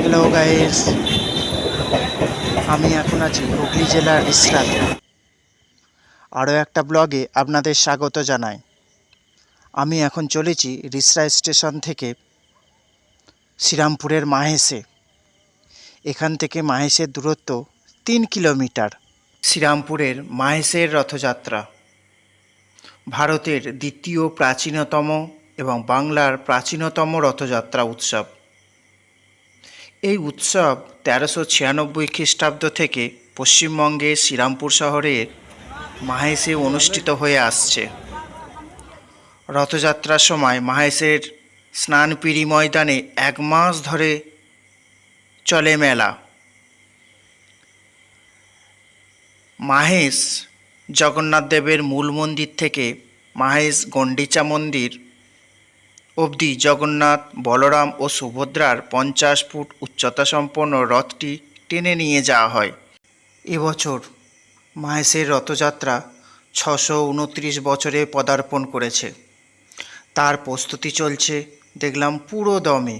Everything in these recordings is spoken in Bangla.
হ্যালো গাইস আমি এখন আছি হুগলি জেলার ইসরাতে। আরও একটা ব্লগে আপনাদের স্বাগত জানাই। আমি এখন চলেছি রিসরা স্টেশন থেকে শ্রীরামপুরের মাহেশে। এখান থেকে মাহেশের দূরত্ব তিন কিলোমিটার। শ্রীরামপুরের মাহেশের রথযাত্রা ভারতের দ্বিতীয় প্রাচীনতম এবং বাংলার প্রাচীনতম রথযাত্রা উৎসব। এই উৎসব তেরোশো ছিয়ানব্বই খ্রিস্টাব্দ থেকে পশ্চিমবঙ্গের শ্রীরামপুর শহরের মাহেশে অনুষ্ঠিত হয়ে আসছে। রথযাত্রার সময় মাহেশের স্নানপিড়ি ময়দানে এক মাস ধরে চলে মেলা। মাহেশ জগন্নাথ দেবের মূল মন্দির থেকে মাহেশ গণ্ডিচা মন্দির অবধি জগন্নাথ, বলরাম ও সুভদ্রার পঞ্চাশ ফুট উচ্চতা সম্পন্ন রথটি টেনে নিয়ে যাওয়া হয়। এবছর মাহেশের রথযাত্রা ছশো উনত্রিশ বছরে পদার্পণ করেছে। তার প্রস্তুতি চলছে দেখলাম পুরো দমে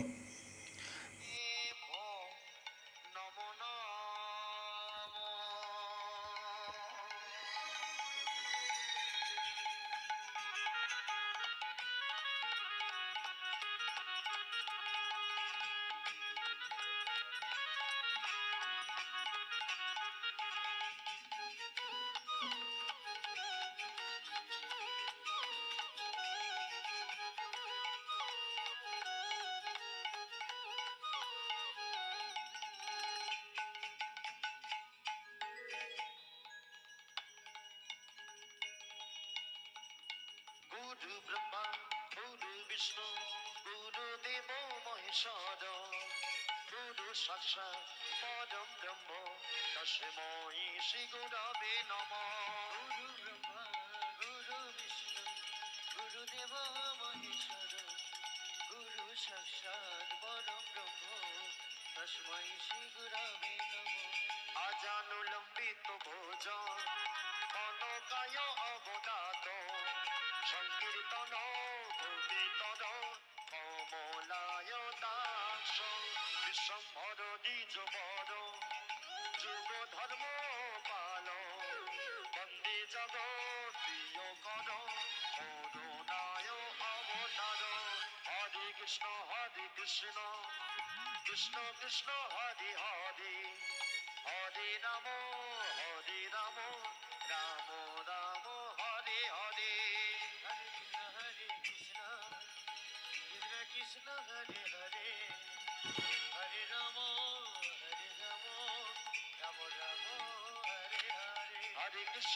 গুরু ব্রহ্মা, গুরু বিষ্ণু, গুরু দেব মহেশ্বর গুরু পরম ব্রহ্ম শ্রী গুরবে নম। গুরু ব্রহ্মা, গুরু বিষ্ণু, গুরু দেব মহেশ্বর গুরু পরম ব্রহ্ম গুরবে নম। আজানুলম্বিত ভোজন অনকায় অবদাত। সংকীর্তন ভূমিতর কমলায় দাস বিশ্বম্ভর দ্বিজ বর যুগ ধর্ম পাল বন্দে জগৎ প্রিয় কর করুণায় অবতার হরে কৃষ্ণ হরে কৃষ্ণ কৃষ্ণ কৃষ্ণ হরে হরে হরে রাম হরে রাম রাম রাম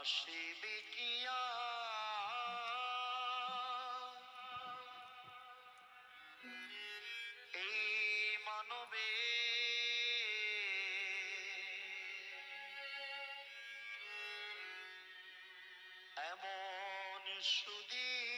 আসিবে কিয়া এই মানবে এমন সুদিন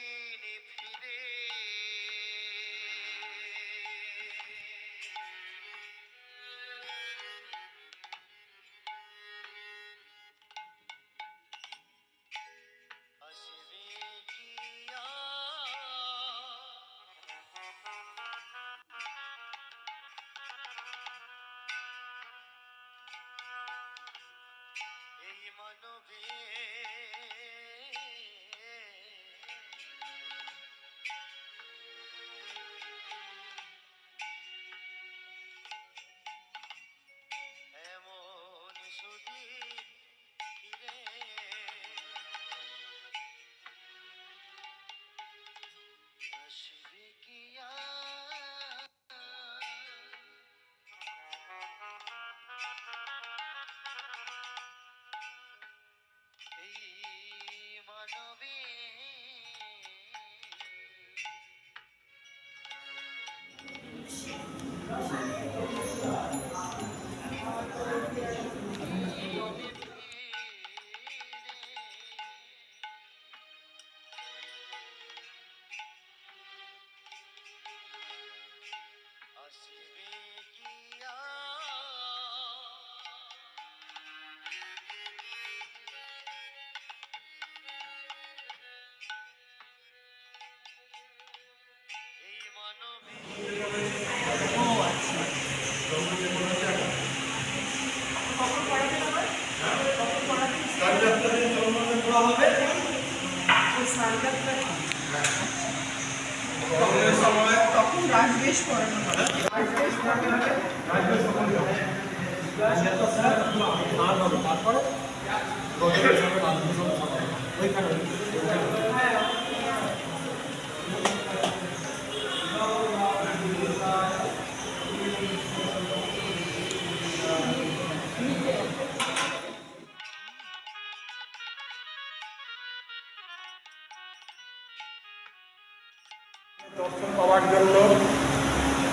দর্শন পাওয়ার জন্য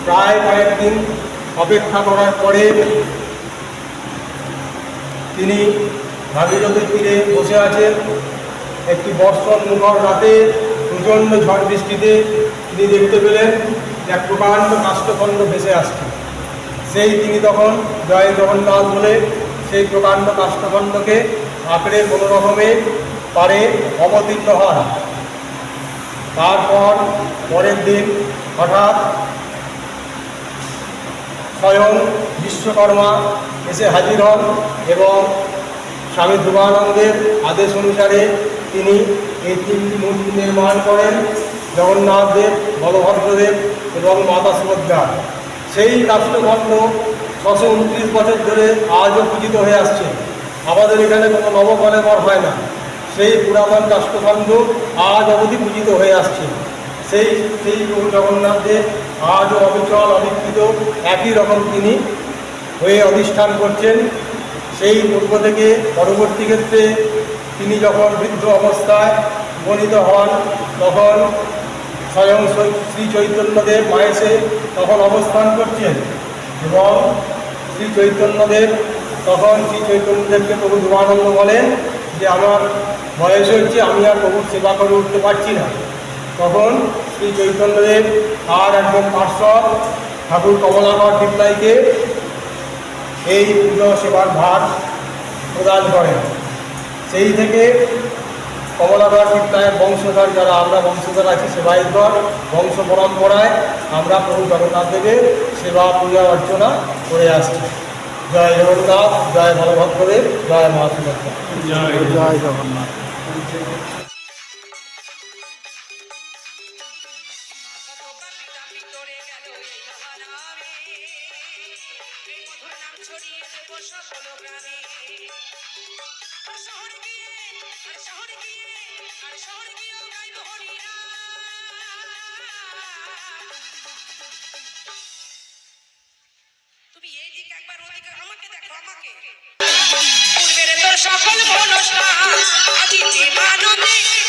প্রায় কয়েকদিন অপেক্ষা করার পরে তিনি ভাগীরথীর তীরে বসে আছেন একটি বর্ষণ মুখর রাতে প্রচণ্ড ঝড় বৃষ্টিতে তিনি দেখতে পেলেন এক প্রকাণ্ড কাষ্ঠখণ্ড ভেসে আসছে। সেই তিনি তখন জয় জগন্নাথ বলে সেই প্রকাণ্ড কাষ্ঠখণ্ডকে আঁকড়ে কোনো রকমে পারে অবতীর্ণ হন। তারপর পরের দিন হঠাৎ স্বয়ং বিশ্বকর্মা এসে হাজির হন এবং স্বামী ধ্রুবানন্দের আদেশ অনুসারে তিনি এই তিনটি মূর্তি নির্মাণ করেন, জগন্নাথদেব, বলভদ্রদেব এবং মাতা সুভদ্রা। সেই রাষ্ট্রখণ্ড ছশো উনত্রিশ বছর ধরে আজও পূজিত হয়ে আসছে। আমাদের এখানে কোনো নবকলেবর হয় না। সেই পুরাতন রাষ্ট্রখণ্ড আজ অবধি পূজিত হয়ে আসছে। সেই সেই প্রভু জগন্নাথদেব আজও অবিচল, অবিকৃত, একই রকম তিনি হয়ে অধিষ্ঠান করছেন। সেই পূর্ব থেকে পরবর্তী ক্ষেত্রে তিনি যখন বৃদ্ধ অবস্থায় গণিত হন, তখন স্বয়ং শ্রী- চৈতন্যদেব মায়েসে তখন অবস্থান করছেন এবং শ্রী চৈতন্যদেব তখন শ্রী চৈতন্যদেবকে প্রভু ধর্মানন্দ বলেন যে, আমার বয়স হচ্ছে, আমি আর প্রভুর সেবা করে উঠতে পারছি না। তখন শ্রী চৈতন্যদেব আর একজন পার্শ্ব ঠাকুর কমলাকর দীপলাইকে এই পুজো সেবার ভার প্রদান করেন। সেই থেকে কমলাকর দীপলাইয়ের বংশধর যারা আমরা বংশধর আছি সেবায়তগণ বংশ পরম্পরায় আমরা প্রভু জগন্নাথ দেবের সেবা পূজা অর্চনা করে আসছি। জয় জগন্নাথ জয় বলভদ্রদেব জয় মা সুভদ্রা। জয় জগন্নাথ। এই মধুর নাম ছড়িয়ে সকল গ্রামে আর শহরে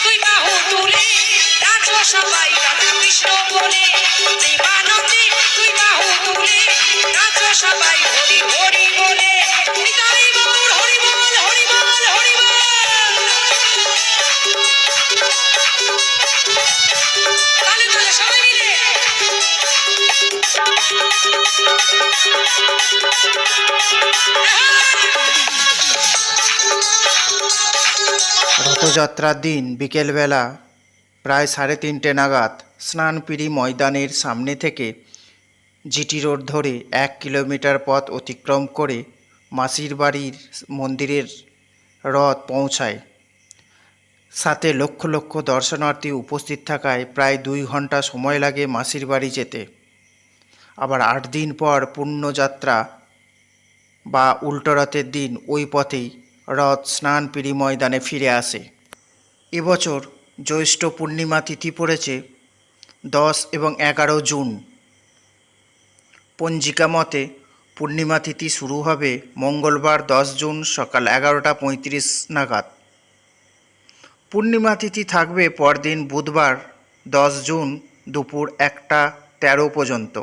তুই বাহু তুলে। নাচো রথযাত্রার দিন বিকেলবেলা প্রায় সাড়ে তিনটে নাগাদ স্নানপিড়ি ময়দানের সামনে থেকে জিটি রোড ধরে এক কিলোমিটার পথ অতিক্রম করে মাসির বাড়ির মন্দিরের রথ পৌঁছায়। সাথে লক্ষ লক্ষ দর্শনার্থী উপস্থিত থাকায় প্রায় দুই ঘণ্টা সময় লাগে মাসির বাড়ি যেতে। আবার আট দিন পর পুণ্যযাত্রা বা উল্টো রথের দিন ওই পথেই রথ স্নান পিড়ি ময়দানে ফিরে আসে। এবছর জ্যৈষ্ঠ পূর্ণিমা তিথি পড়েছে, দশ এবং এগারো জুন। পঞ্জিকা মতে পূর্ণিমা তিথি শুরু হবে মঙ্গলবার দশ জুন সকাল এগারোটা পঁয়ত্রিশ নাগাদ। পূর্ণিমা তিথি থাকবে পরদিন বুধবার দশ জুন দুপুর একটা তেরো পর্যন্ত।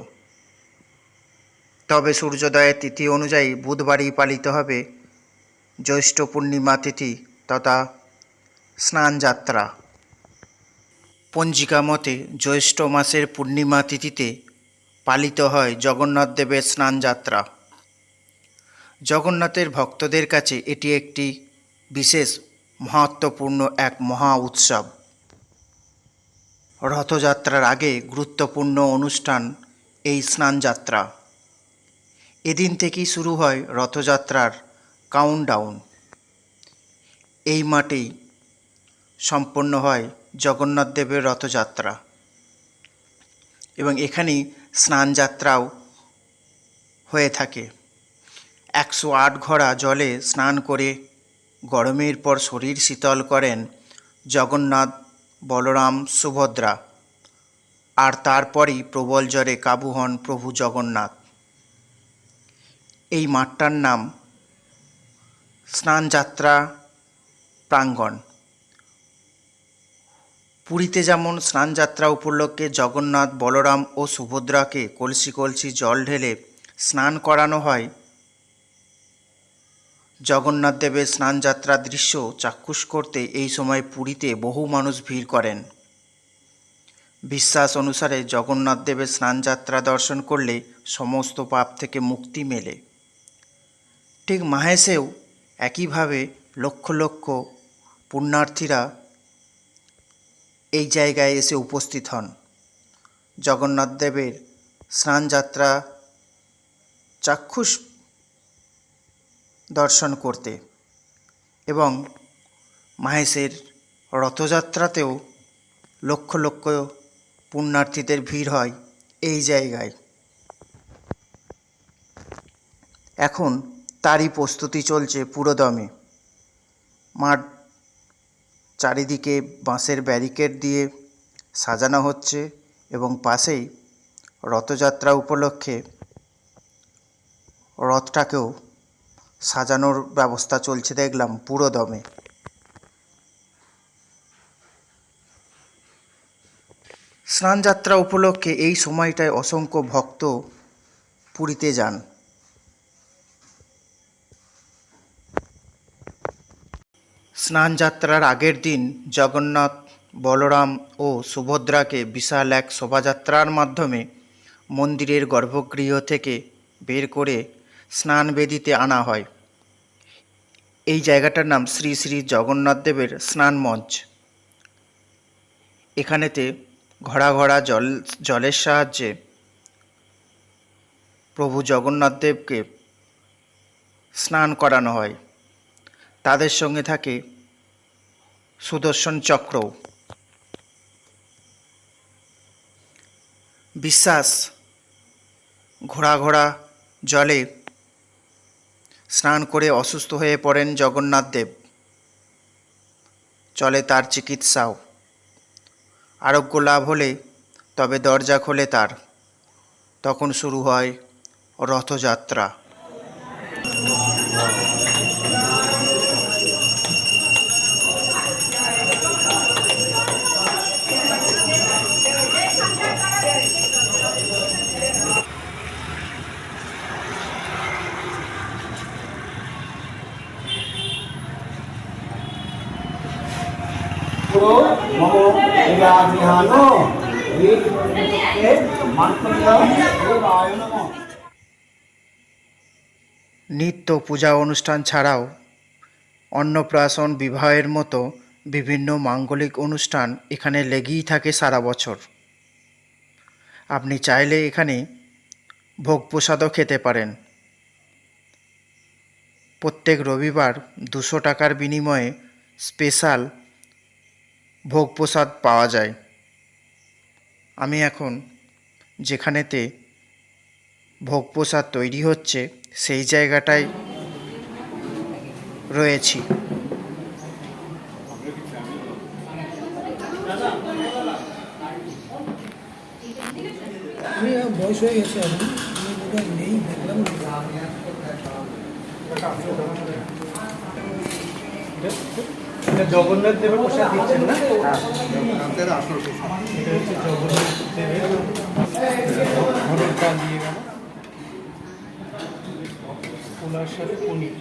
তবে সূর্যোদয়ের তিথি অনুযায়ী বুধবারই পালিত হবে জ্যৈষ্ঠ পূর্ণিমা তিথি তথা স্নানযাত্রা। পঞ্জিকা মতে, জ্যৈষ্ঠ মাসের পূর্ণিমা তিথিতে পালিত হয় জগন্নাথ দেবের স্নানযাত্রা জগন্নাথের ভক্তদের কাছে এটি একটি বিশেষ মহত্বপূর্ণ এক মহা উৎসব। রথযাত্রার আগে গুরুত্বপূর্ণ অনুষ্ঠান এই স্নানযাত্রা এদিন থেকেই শুরু হয় রথযাত্রার কাউন্টডাউন এই মাঠেই সম্পন্ন হয় জগন্নাথ দেবের রথযাত্রা। এবং এখানেই স্নানযাত্রাও হয়ে থাকে। একশো আট ঘোড়া জলে স্নান করে গরমের পর শরীর শীতল করেন জগন্নাথ বলরাম সুভদ্রা। আর তারপরই প্রবল জ্বরে কাবু হন প্রভু জগন্নাথ। এই মাঠটার নাম স্নানযাত্রা প্রাঙ্গণ। পুরীতে যেমন স্নানযাত্রা উপলক্ষে জগন্নাথ, বলরাম ও সুভদ্রাকে কলসি কলসি জল ঢেলে স্নান করানো হয়। জগন্নাথ দেবের স্নানযাত্রার দৃশ্য চাক্ষুষ করতে এই সময় পুরীতে বহু মানুষ ভিড় করেন। বিশ্বাস অনুসারে জগন্নাথ দেবের স্নানযাত্রা দর্শন করলে সমস্ত পাপ থেকে মুক্তি মেলে। ঠিক মাহেশেও একইভাবে লক্ষ লক্ষ পুণ্যার্থীরা এই জায়গায় এসে উপস্থিত হন। জগন্নাথ দেবের স্নানযাত্রা চাক্ষুষ দর্শন করতে এবং মাহেশের রথযাত্রাতেও লক্ষ লক্ষ পুণ্যার্থীদের ভিড় হয় এই জায়গায়। এখন তারই প্রস্তুতি চলছে পুরোদমে। মাঠ চারিদিকে বাঁশের ব্যারিকেড দিয়ে সাজানো হচ্ছে এবং পাশেই রথযাত্রা উপলক্ষে রথটাকেও সাজানোর ব্যবস্থা চলছে দেখলাম পুরো দমে স্নানযাত্রা উপলক্ষে এই সময়টায় অসংখ্য ভক্ত পুরীতে যান। স্নানযাত্রার আগের দিন জগন্নাথ, বলরাম ও সুভদ্রাকে বিশাল এক শোভাযাত্রার মাধ্যমে মন্দিরের গর্ভগৃহ থেকে বের করে স্নান বেদিতে আনা হয়। এই জায়গাটার নাম শ্রী শ্রী জগন্নাথ দেবের স্নান মঞ্চ। এখানেতে ঘোড়া ঘোড়া জল, জলের সাহায্যে প্রভু জগন্নাথ দেবকে স্নান করানো হয়। তাদের সঙ্গে থাকে সুদর্শন চক্রও বিশ্বাস, ঘোড়া ঘোড়া জলে স্নান করে অসুস্থ হয়ে পড়েন জগন্নাথ দেব। চলে তার চিকিৎসাও। আরোগ্য লাভ হলে তবে দরজা খোলে তার। তখন শুরু হয় রথযাত্রা। নিত্য পূজা অনুষ্ঠান ছাড়াও অন্নপ্রাশন, বিবাহের মতো বিভিন্ন মাঙ্গলিক অনুষ্ঠান এখানে লেগেই থাকে সারা বছর। আপনি চাইলে এখানে ভোগ প্রসাদও খেতে পারেন। প্রত্যেক রবিবার দুশো টাকার বিনিময়ে স্পেশাল ভোগ প্রসাদ পাওয়া যায়। আমি এখন যেখানেতে ভোগ প্রসাদ তৈরি হচ্ছে সেই জায়গাটায় রয়েছি। আমি বয়স হয়ে গেছে আমি নেই দেখলাম জগন্নাথ দেবের প্রসাদ দিচ্ছেন না? জগন্নাথ দেবের দিয়ে গেল। পোলার সাথে পনির।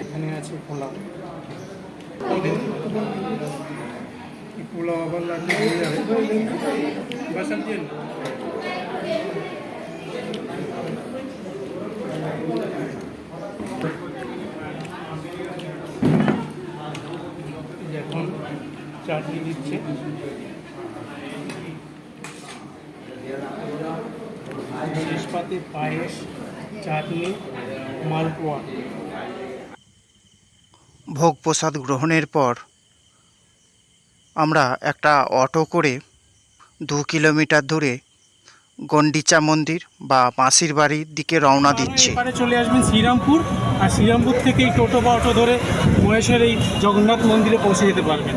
এখানে আছে পোলাও পোলাও আবার লাগলে। এখন চাটনি দিচ্ছে শেষ পাতে পায়েস চাটনি মালপোয়া। ভোগ প্রসাদ গ্রহণের পর আমরা একটা অটো করে দু কিলোমিটার দূরে গন্ডিচা মন্দির বা মাসির বাড়ির দিকে রওনা দিচ্ছি। চলে আসবেন শ্রীরামপুর আর শ্রীরামপুর থেকে এই টোটো বা অটো ধরে মহেশের এই জগন্নাথ মন্দিরে পৌঁছে যেতে পারবেন।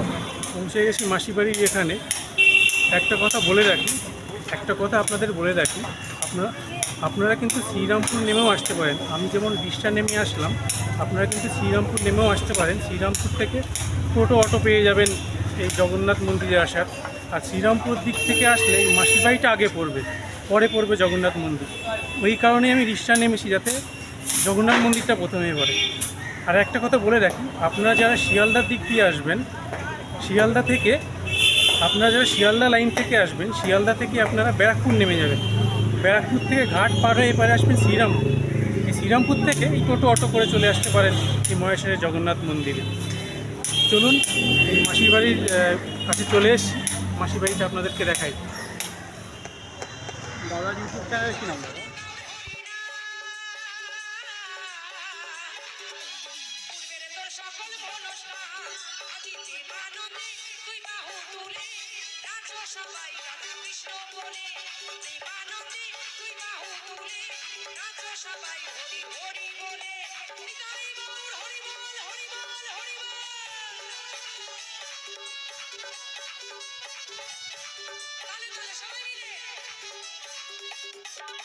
পৌঁছে গেছি মাসিবাড়ির এখানে একটা কথা বলে রাখি একটা কথা আপনাদের বলে রাখি। আপনারা আপনারা কিন্তু শ্রীরামপুর নেমেও আসতে পারেন। আমি যেমন বিশটা নেমে আসলাম, আপনারা কিন্তু শ্রীরামপুর নেমেও আসতে পারেন। শ্রীরামপুর থেকে টোটো অটো পেয়ে যাবেন এই জগন্নাথ মন্দিরে আসার। আর শ্রীরামপুর দিক থেকে আসলে এই মাসিবাড়িটা আগে পড়বে, পরে পড়বে জগন্নাথ মন্দির। ওই কারণে আমি রিক্সা নেমেছি যাতে জগন্নাথ মন্দিরটা প্রথমে পড়ে। আর একটা কথা বলে রাখি, আপনারা যারা শিয়ালদার দিক দিয়ে আসবেন, শিয়ালদা থেকে, আপনারা যারা শিয়ালদা লাইন থেকে আসবেন, শিয়ালদা থেকে আপনারা ব্যারাকপুর নেমে যাবেন। ব্যারাকপুর থেকে ঘাট পার হয়ে এবারে আসবেন শ্রীরামপুর এই শ্রীরামপুর থেকে এই টোটো অটো করে চলে আসতে পারেন এই মহেশ্বরের জগন্নাথ মন্দিরে। চলুন, এই মাসির বাড়ির কাছে চলে এস মাসির বাড়িটা আপনাদেরকে দেখাই। দাদা ইউটিউব চ্যানেল কি নাম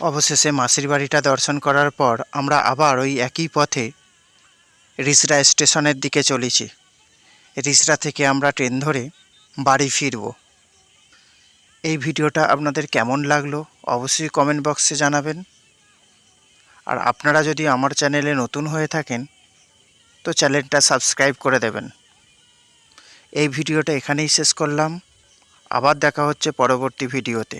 অবশেষে মাসির বাড়িটা দর্শন করার পর আমরা আবার ওই একই পথে রিসরা স্টেশনের দিকে চলেছি। রিসরা থেকে আমরা ট্রেন ধরে বাড়ি ফিরব। এই ভিডিওটা আপনাদের কেমন লাগল অবশ্যই কমেন্ট বক্সে জানাবেন। আর আপনারা যদি আমার চ্যানেলে নতুন হয়ে থাকেন, তো চ্যানেলটা সাবস্ক্রাইব করে দেবেন। এই ভিডিওটা এখানেই শেষ করলাম। আবার দেখা হচ্ছে পরবর্তী ভিডিওতে।